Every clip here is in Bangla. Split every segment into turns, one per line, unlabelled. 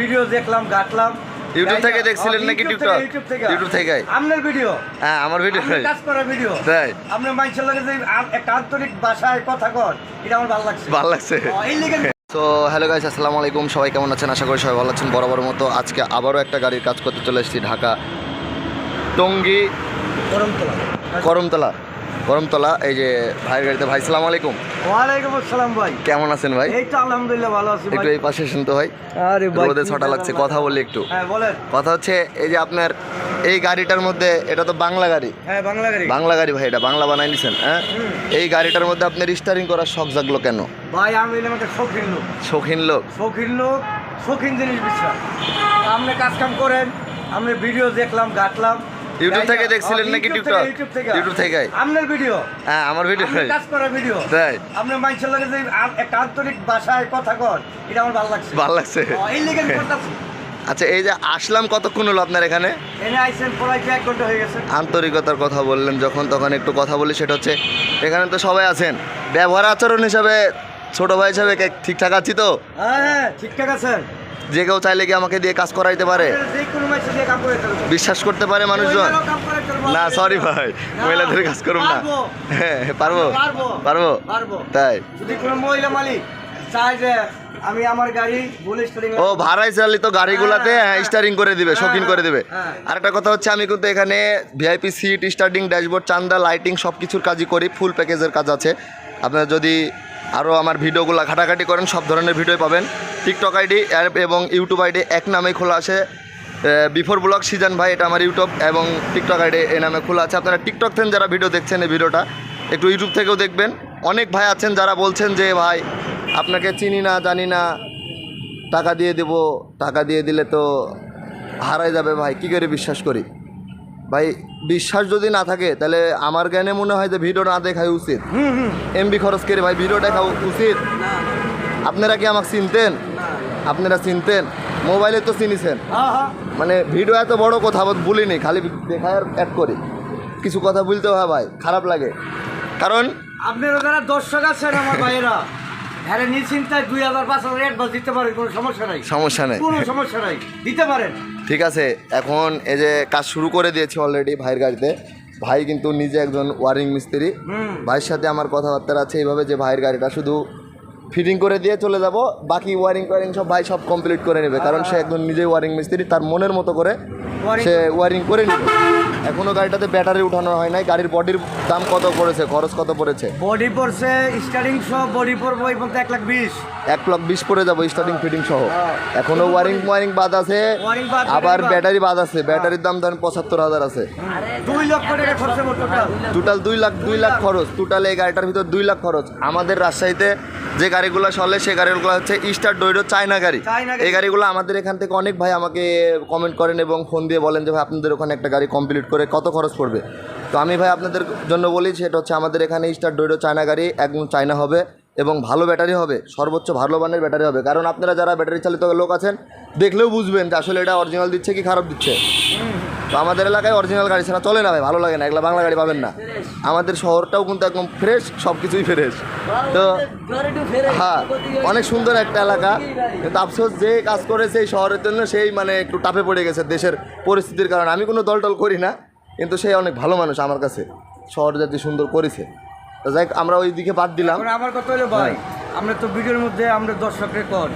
ভিডিও দেখলাম ঘাটলাম
ইউটিউব থেকে দেখছিলেন নাকি টিকটক?
ইউটিউব থেকে আপনার ভিডিও?
হ্যাঁ আমার ভিডিও।
কাজ করা ভিডিও?
তাই?
আপনার মানুষের লাগে যে একটা আন্তরিক ভাষায় কথা কর এটা আমার ভালো লাগছে।
ভালো লাগছে।
এই লেগে
তো হ্যালো গাইস আসসালামু আলাইকুম। সবাই কেমন আছেন? আশা করি সবাই ভালো আছেন। বরাবর মতো আজকে আবারও একটা গাড়ির কাজ করতে চলে এসেছি ঢাকা টঙ্গী
করমতলা।
করমতলা। করমতলা এই যে ভাইয়ের গাড়িতে। ভাই সালাম আলাইকুম।
ওয়ালাইকুম আসসালাম ভাই।
কেমন আছেন ভাই?
এই তো আলহামদুলিল্লাহ ভালো আছি
একটু এই পাশে শুনতে হয়
আরে ভাই
রোদে ছটা লাগছে কথা? বলি একটু।
হ্যাঁ বলেন।
কথা হচ্ছে এই যে আপনার এই গাড়িটার মধ্যে এটা তো বাংলা গাড়ি।
হ্যাঁ বাংলা গাড়ি।
বাংলা গাড়ি ভাই এটা বাংলা বানাই নিছেন হ্যাঁ? এই গাড়িটার মধ্যে আপনার স্টারিং করার শখ জাগলো কেন?
ভাই আমি একটা শৌখিন লোক।
শৌখিন লোক?
শৌখিন লোক শৌখিন জিনিস বিশ্বাস আপনি কাজ কাম করেন আমি ভিডিও দেখলাম ঘাটলাম।
ইউটিউব থেকে দেখছিলেন নাকি টিকটক?
ইউটিউব থেকে? আপনার ভিডিও?
হ্যাঁ আমার ভিডিও।
কাজ করা ভিডিও।
তাই?
আপনার মানুষের লাগে যে একটা আন্তরিক ভাষায় কথা কর এটা আমার ভালো লাগছে।
ভালো লাগছে?
এই লেগে
আচ্ছা এই যে আসলাম কতক্ষণ হলো আপনার এখানে? আন্তরিকতার কথা বললেন যখন তখন একটু কথা বলি সেটা হচ্ছে এখানে তো সবাই আছেন। ব্যবহার আচরণ হিসাবে ছোট ভাই হিসাবে ঠিকঠাক আছি তো?
হ্যাঁ হ্যাঁ ঠিকঠাক আছেন।
যে কেউ চাইলে কি আমাকে দিয়ে কাজ করাইতে পারে? বিশ্বাস করতে পারে মানুষজন। না সরি ভাই মহিলাদের কাজ করুন না। হ্যাঁ পারব?
পারব।
তাই?
যদি কোনো মহিলা মালিক চায় যে আমি আমার গাড়ি বলে স্টারিং
ও ভাড়াই চালিত গাড়িগুলাতে
হ্যাঁ,
স্টারিং করে দিবে
হ্যাঁ,
শৌখিন করে দিবে।
হ্যাঁ।
আরেকটা কথা হচ্ছে আমি কিন্তু এখানে ভিআইপি সিট স্টার্টিং ড্যাশবোর্ড চান্দা লাইটিং সব কিছুর কাজই করি ফুল প্যাকেজের কাজ আছে। আপনারা যদি আরও আমার ভিডিওগুলো ঘাটাঘাটি করেন, সব ধরনের ভিডিও পাবেন। টিকটক আইডি এবং ইউটিউব আইডি এক নামেই খোলা আছে। বিফোর ব্লগ সিজন ভাই, এটা আমার ইউটিউব এবং টিকটক আইডি এই নামে খোলা আছে। আপনারা টিকটক থেকে যারা ভিডিও দেখছেন এই ভিডিওটা, একটু ইউটিউব থেকেও দেখবেন। অনেক ভাই আছেন যারা বলছেন যে, ভাই, আপনাকে চিনি না, জানি না, টাকা দিয়ে দেব, টাকা দিয়ে দিলে তো হারাই যাবে ভাই, কী করে বিশ্বাস করি? ভাই, বিশ্বাস যদি না থাকে, তাহলে আমার জ্ঞানে মনে হয় যে ভিডিও না দেখাই উচিত। এমবি খরচ করে ভাই, ভিডিও দেখা উচিত। আপনারা কি আমাকে চিনতেন? আপনারা চিনতেন? মোবাইলে তো চিনিছেন। মানে ভিডিও এত বড় কথা বলিনি, খালি দেখায় অ্যাড করি। কিছু কথা বলতে হয় ভাই, খারাপ লাগে। কারণ
আপনারা যারা দর্শক আছেন আমার ভাইয়েরা। হ্যাঁ নিশ্চিন্তায় দুই হাজার পাঁচ হাজার অ্যাডভান্স দিতে পারেন কোনো সমস্যা নাই।
সমস্যা নেই।
কোনো সমস্যা নাই দিতে পারেন।
ঠিক আছে এখন এই যে কাজ শুরু করে দিয়েছি অলরেডি ভাইয়ের গাড়িতে। ভাই কিন্তু নিজে একজন ওয়ারিং মিস্ত্রি। ভাইয়ের সাথে আমার কথাবার্তা আছে এইভাবে যে ভাইয়ের গাড়িটা শুধু ফিটিং করে দিয়ে চলে যাব। বাকি ওয়ারিং ওয়ারিং সব ভাই সব কমপ্লিট করে নেবে কারণ সে একজন নিজে ওয়ারিং মিস্ত্রি তার মনের মতো করে সে ওয়ারিং করে নেবে। এখনও গাড়িটাতে ব্যাটারি উঠানো হয় নাই গাড়ির বডির দাম কত পড়েছে খরচ কত পড়েছে?
বডি পড়ছে স্টার্টিং সব বডি পড়ব এই পর্যন্ত এক লাখ বিশ।
এক লাখ বিশ পড়ে যাব স্টার্টিং ফিটিং সহ। এখনও ওয়ারিং ওয়ারিং বাদ আছে আবার ব্যাটারি বাদ আছে ব্যাটারির দাম ধরেন পঁচাত্তর হাজার আছে।
দুই লক্ষ টাকা খরচা টোটাল
দুই লাখ দুই লাখ খরচ। টোটাল এই গাড়িটার ভিতর দুই লাখ খরচ। আমাদের রাজশাহীতে যে গাড়িগুলো চলে সেই গাড়িগুলো হচ্ছে স্টার ডোইডো চায়না গাড়ি।
চায়না গাড়ি।
এই গাড়িগুলো আমাদের এখান থেকে অনেক ভাই আমাকে কমেন্ট করেন এবং ফোন দিয়ে বলেন যে ভাই আপনাদের ওখানে একটা গাড়ি কমপ্লিট করে কত খরচ পড়বে? তো আমি ভাই আপনাদের জন্য বলি সেটা হচ্ছে আমাদের এখানে স্টার ডোইডো চায়না গাড়ি একদম চায়না হবে এবং ভালো ব্যাটারি হবে সর্বোচ্চ ভালো মানের ব্যাটারি হবে। কারণ আপনারা যারা ব্যাটারি চালিত লোক আছেন দেখলেও বুঝবেন যে আসলে এটা অরিজিনাল দিচ্ছে কি খারাপ দিচ্ছে। তো আমাদের এলাকায় অরিজিনাল গাড়ি ছাড়া চলে না ভাই, ভালো লাগে না এগুলো বাংলা গাড়ি পাবেন না। আমাদের শহরটাও কিন্তু একদম ফ্রেশ সব কিছুই ফ্রেশ তো হ্যাঁ অনেক সুন্দর একটা এলাকা। কিন্তু আফসোস যে কাজ করেছে এই শহরের জন্য সেই মানে একটু টাপে পড়ে গেছে দেশের পরিস্থিতির কারণে। আমি কোনো দল টল করি না, কিন্তু সেই অনেক ভালো মানুষ আমার কাছে। শহর যাতে সুন্দর করেছে। তো যাই আমরা ওই দিকে বাদ দিলাম।
আমার কথা হলো, ভাই, আমরা তো ভিডিওর মধ্যে আমরা দর্শক রেকর্ড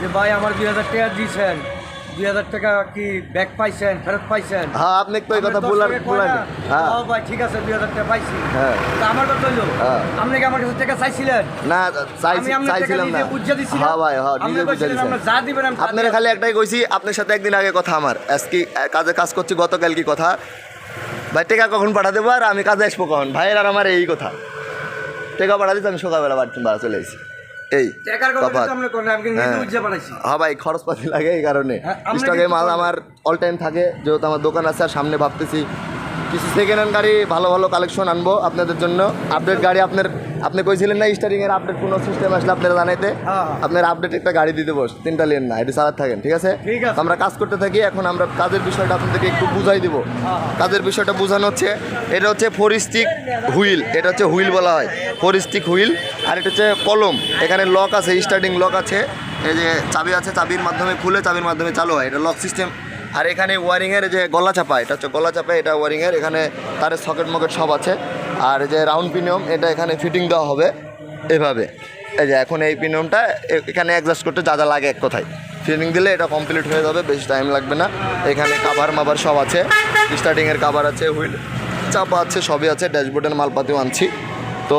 যে ভাই, আমার দুই হাজার টাকা দিয়েছেন। দুই হাজার টাকা কি ব্যাক পাইছেন ফেরত পাইছেন?
হ্যাঁ আপনি এই কথা বলার? হ্যাঁ।
ভাই ঠিক আছে দুই হাজার টাকা পাইছি।
হ্যাঁ।
তা আমার কথা হলো। আপনি কি আমার কাছে টাকা চাইছিলেন?
না চাইছি
আপনার
চাইছিলাম না।
বুঝিয়ে দিছিলাম।
হ্যাঁ ভাই হ্যাঁ নিজে বুঝে
বলছিলেন যা দিবেন
আপনারা খালি একটাই কইছি আপনার সাথে একদিন আগে কথা আমার। আজকে কাজে কাজ করছি গতকাল কি কথা? ভাই টেকা কখন পাঠা দেবো আর আমি কাজে আসব কখন? ভাইয়ের আর আমার এই কথা। টেকা পাঠা দিতে আমি সকালবেলা বাড়ি চলে এসেছি এই হ্যাঁ। হ্যাঁ ভাই খরচপাতি লাগে এই কারণে।
হ্যাঁ,
স্টকে মাল আমার অল টাইম থাকে যেহেতু আমার দোকান আছে আর সামনে ভাবতেছি কিছু সেকেন্ড হ্যান্ড গাড়ি ভালো ভালো কালেকশন আনব আপনাদের জন্য। আপডেট গাড়ি আপনার আপনি কইছিলেন না স্টারিং এর আপডেট কোনো সিস্টেম আসলে আপনারা জানাইতে?
হ্যাঁ।
আপনার আপডেট একটা গাড়ি দিতে বস তিনটা লেন না এটা চালাতে থাকেন ঠিক আছে? আমরা কাজ করতে থাকি এখন আমরা কাজের বিষয়টা আপনাদেরকে একটু বুঝাই দিব।
হ্যাঁ।
কাজের বিষয়টা বোঝানো হচ্ছে এটা হচ্ছে ফোরিস্টিক হুইল এটা হচ্ছে হুইল বলা হয়। ফোরিস্টিক হুইল আর এটা হচ্ছে কলম। এখানে লক আছে স্টার্টিং লক আছে। এই যে চাবি আছে, চাবির মাধ্যমে খুলে চাবির মাধ্যমে চালু হয়। এটা লক সিস্টেম আর এখানে ওয়ারিংয়ের যে গলা চাপা, এটা হচ্ছে গলা চাপা, এটা ওয়ারিংয়ের এখানে তারের সকেট মকেট সব আছে। আর যে রাউন্ড পিনিয়ম এটা এখানে ফিটিং দেওয়া হবে এভাবে। এই যে এখন এই পিনিয়মটা এখানে অ্যাডজাস্ট করতে যা যা লাগে এক কথায়। ফিটিং দিলে এটা কমপ্লিট হয়ে যাবে, বেশি টাইম লাগবে না। এখানে কাভার মাভার সব আছে। স্টার্টিংয়ের কাভার আছে, হুইল চাপা আছে, সবই আছে। ড্যাশবোর্ডের মালপাতিও আনছি। তো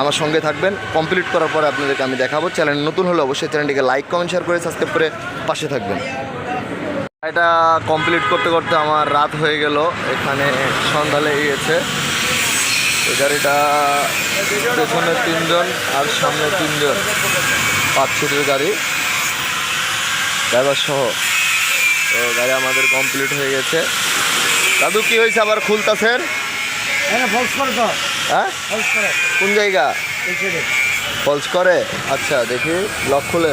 আমার সঙ্গে থাকবেন। কমপ্লিট করার পরে আপনাদেরকে আমি দেখাবো। চ্যানেল নতুন হলে অবশ্যই চ্যানেলটিকে লাইক কমেন্ট শেয়ার করে সাবস্ক্রাইব করে পাশে থাকবেন। এটা কমপ্লিট করতে করতে আমার রাত হয়ে গেল। এখানে সন্ধ্যা লেগে গেছে। গাড়িটা পেছনে তিনজন আর সামনে তিনজন পাঁচ সিটের গাড়ি। ড্রাইভার সহ। তো গাড়ি আমাদের কমপ্লিট হয়ে গেছে। দাদু, কি হয়েছে? আবার খুলতাছেন?
হ্যাঁ
হ্যাঁ?
ফলস
কোন জায়গা। ফলস করে? আচ্ছা দেখি। লক খুলে।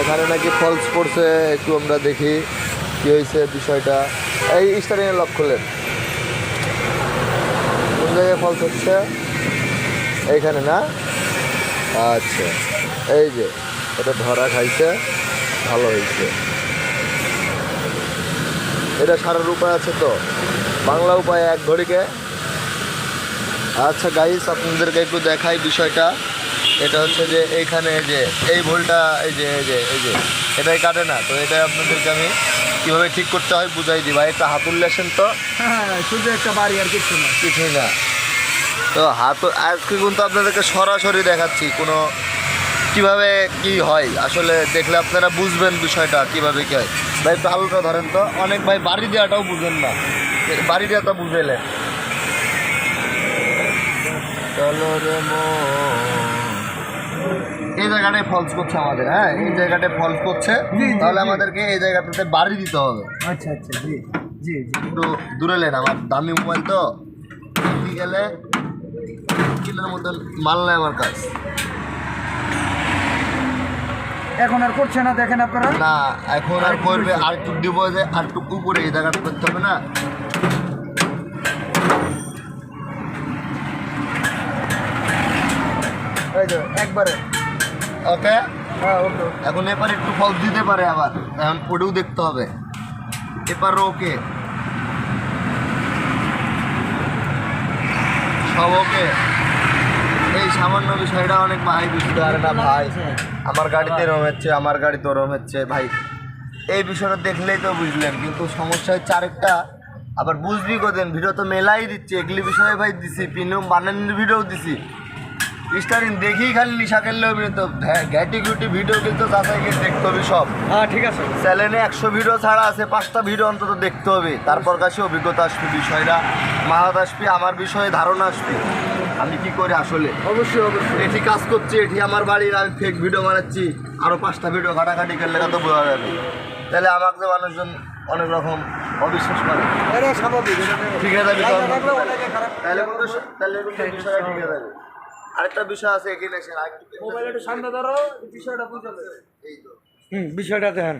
এখানে নাকি ফলস পড়ছে একটু আমরা দেখি কি হয়েছে বিষয়টা। এই স্টারিংয়ের লক খুলেন কোন জায়গায় ফলস হচ্ছে? এইখানে না? আচ্ছা এই যে এটা ধরা খাইছে ভালো হয়েছে। এটা সারার উপায় আছে তো? বাংলা উপায় এক ঘড়িকে। আচ্ছা গাইস আপনাদেরকে একটু দেখাই বিষয়টা। এটা হচ্ছে যে এইখানে এই যে এই ভুলটা এই যে এই যে এই যে এটাই কাটে না। তো এটাই আপনাদেরকে আমি কীভাবে ঠিক করতে হয় বুঝাই দিই। ভাই একটা হাতুল লেসেন তো?
হ্যাঁ শুধু একটা বাড়ি আর কিছু না।
কিছুই না। তো হাত আজকে কিন্তু আপনাদেরকে সরাসরি দেখাচ্ছি কোনো কীভাবে কি হয়। আসলে দেখলে আপনারা বুঝবেন বিষয়টা কীভাবে কি হয়। ভাই হালকা ধরেন তো। অনেক ভাই বাড়ি দেওয়াটাও বুঝেন না। বাড়ি দেওয়া তো বুঝেলেন চলো রে। এই জায়গাটায় ফলস করছে আমাদের হ্যাঁ? এই জায়গাটায় ফলস করছে। তাহলে আমাদেরকে এই জায়গাটাতে বাড়ি দিতে হবে।
আচ্ছা আচ্ছা জি জি
একটু দূরে লেন আমার দামি মোবাইল তো। গেলে কিলোর মতন মাল নেয় আমার কাজ
এখন আর করছে না দেখেন আপনারা?
না এখন আর করবে আর একটু দিব যে আর একটু উপরে এই জায়গাটা করতে হবে না।
এই একবারে।
ওকে?
হ্যাঁ ওকে।
এখন এবার একটু ফল দিতে পারে আবার। এখন ওটাও দেখতে হবে। এবার ওকে। সব ওকে। এই সামান্য বিষয়টা অনেক ভাই বুঝতে পারে না ভাই। আমার গাড়িতে রম হচ্ছে আমার গাড়িতে রম হচ্ছে ভাই। এই বিষয়টা দেখলেই তো বুঝলেন কিন্তু সমস্যা হচ্ছে আরেকটা। আবার বুঝবি কোদিন ভিডিও তো মেলাই দিচ্ছে এগুলি বিষয়ে ভাই দিছি পিনিয়ম বানানোর ভিডিও দিছি। স্টারিং দেখেই খালি নিশা খেললে হবে তো। ঘ্যাটি গুটি ভিডিও কিন্তু যাচাই করে দেখতে হবে সব।
হ্যাঁ ঠিক আছে।
চ্যানেলে একশো ভিডিও ছাড়া আছে পাঁচটা ভিডিও অন্তত দেখতে হবে। তারপর কাছে অভিজ্ঞতা আসবে বিষয়টা। মাহাত আসবে আমার বিষয়ে ধারণা আসবে। আমি কি করি আসলে?
অবশ্যই অবশ্যই।
এটি কাজ করছি এটি আমার বাড়ির আমি ফেক ভিডিও বানাচ্ছি। আরও পাঁচটা ভিডিও ঘাটাঘাটি করলে তো বোঝা যাবে? তাহলে আমাকে মানুষজন অনেক রকম অবিশ্বাস করে। ঠিক আছে তাহলে তাহলে বিষয়টা ঠিক আছে আরেকটা বিষয় আছে এখানে এসে আরেকটু
মোবাইল একটু সামনে ধরো বিষয়টা বুঝতে
এই তো।
হুম বিষয়টা দেখেন।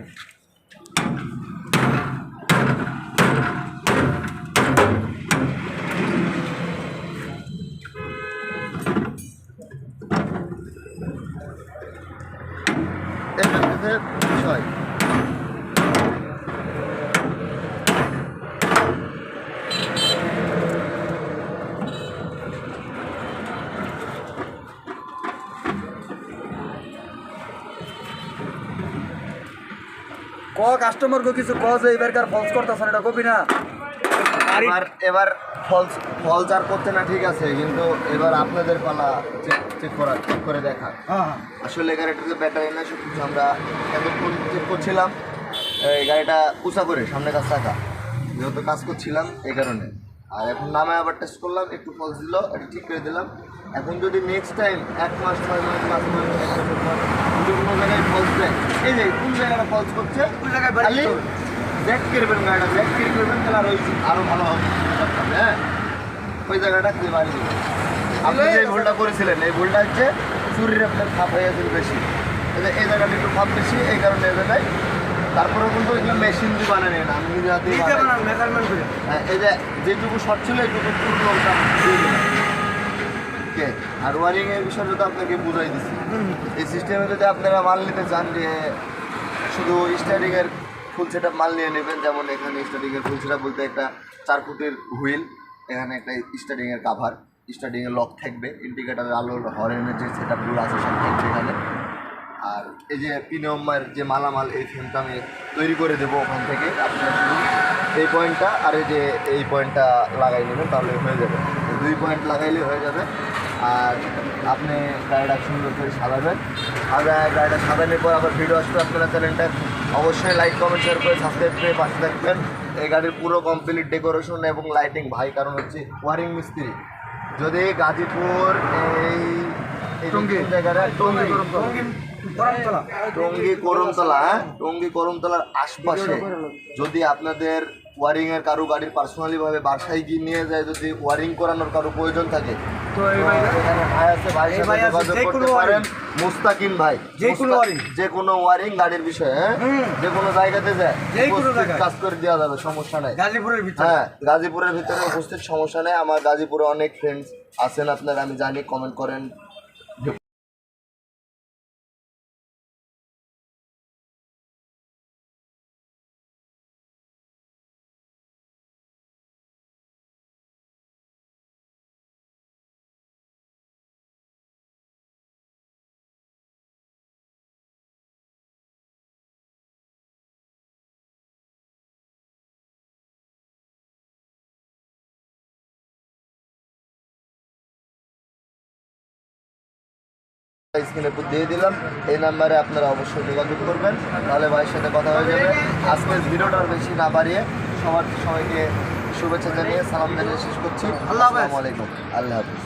ক কাস্টমার কো কিছু যে এবারকার ফলস করতেছেন এটা কবি না?
এবার এবার ফলস ফলস আর করতে না ঠিক আছে কিন্তু এবার আপনাদের পালা চেক চেক করা চেক করে দেখা।
হ্যাঁ
আসলে গাড়িটা যে ব্যাটারি না শুধু আমরা এত এতক্ষণ চেক করছিলাম। এই গাড়িটা উঁচা করে সামনে কাজ থাকা যেহেতু কাজ করছিলাম এই কারণে। আর এখন নামে আবার টেস্ট করলাম একটু ফলস দিল এটা ঠিক করে দিলাম। এখন যদি নেক্সট টাইম এক মাস ছয় মাস পাঁচ মাস এক বছর পর যদি কোনো জায়গায় ফলস দেয় এই যে কোন জায়গাটা ফলস করছে?
ওই জায়গায়
খালি
দিতে
করবেন গাড়িটা জ্যাক করে করবেন তাহলে আর ওই আরও ভালো হবে। হ্যাঁ? ওই জায়গাটা দিয়ে বাড়ি দেবেন আপনি যে ভুলটা করেছিলেন এই ভুলটা হচ্ছে চুরির আপনার ফাপ হয়ে গেছিল বেশি। এই জায়গাটা একটু ফাপ বেশি এই কারণে এই জায়গায় তারপরে কিন্তু এগুলো মেশিন দিয়ে বানানো না আমি হাতে
মেজারমেন্ট করে।
হ্যাঁ, এই যে যেটুকু শর্ট ছিল এইটুকু পূর্ণ ওটা ওকে আর ওয়ারিং এর বিষয়টা তো আপনাকে বুঝাই দিচ্ছি এই সিস্টেমে যদি আপনারা মাল নিতে চান যে শুধু স্টার্টিং এর ফুল সেটআপ মাল নিয়ে নেবেন যেমন এখানে স্টার্টিং এর ফুল সেটআপ বলতে একটা চার ফুটের হুইল এখানে একটা স্টার্টিং এর কাভার স্টার্টিং এর লক থাকবে ইন্ডিকেটারের আলোর হরেনের যে সেটআপগুলো আছে সব থাকবে এখানে। আর এই যে পিনিয়মের যে মালামাল এই ফ্রেমটা আমি তৈরি করে দেবো ওখান থেকে। আপনারা শুধু এই পয়েন্টটা আর এই যে এই পয়েন্টটা লাগাই নেবেন তাহলে হয়ে যাবে। দুই পয়েন্ট লাগাইলে হয়ে যাবে। আর আপনি গাড়িটা সুন্দর করে সাজাবেন। আর গাড়িটা সাজানোর পর আবার ভিডিও আসবে আপনারা চ্যানেলটা। অবশ্যই লাইক কমেন্ট শেয়ার করে সাবস্ক্রাইব করে পাশে থাকবেন। এই গাড়ির পুরো কমপ্লিট ডেকোরেশন এবং লাইটিং ভাই কারণ হচ্ছে ওয়ারিং মিস্ত্রি। যদি গাজীপুর এই জায়গাটা টঙ্গী
টঙ্গী
করমতলা হ্যাঁ? টঙ্গী করমতলার আশপাশে যদি আপনাদের ওয়ারিং এর কারও গাড়ির পার্সোনালি ভাবে বাসায় গিয়ে নিয়ে যায় যদি ওয়ারিং করানোর কারও প্রয়োজন থাকে। মুস্তাকিম ভাই
যে কোনো
যে কোনো ওয়ারিং গাড়ির বিষয়ে হ্যাঁ? যে কোনো জায়গাতে যায়। কাজ করে দেওয়া যাবে সমস্যা নাই।
গাজীপুরের ভিতরে।
হ্যাঁ গাজীপুরের ভিতরে উপস্থিত সমস্যা নেই। আমার গাজীপুরে অনেক ফ্রেন্ডস আছেন আপনারা আমি জানি কমেন্ট করেন। স্ক্রিনে দিয়ে দিলাম এই নাম্বারে আপনারা অবশ্যই যোগাযোগ করবেন তাহলে ভাইয়ের সাথে কথা হয়ে যাবে। আজকের ভিডিওটা বেশি না বাড়িয়ে সবার সবাইকে শুভেচ্ছা জানিয়ে সালাম জানিয়ে শেষ করছি।
আল্লাহ।
আলাইকুম। আল্লাহ হাফিজ।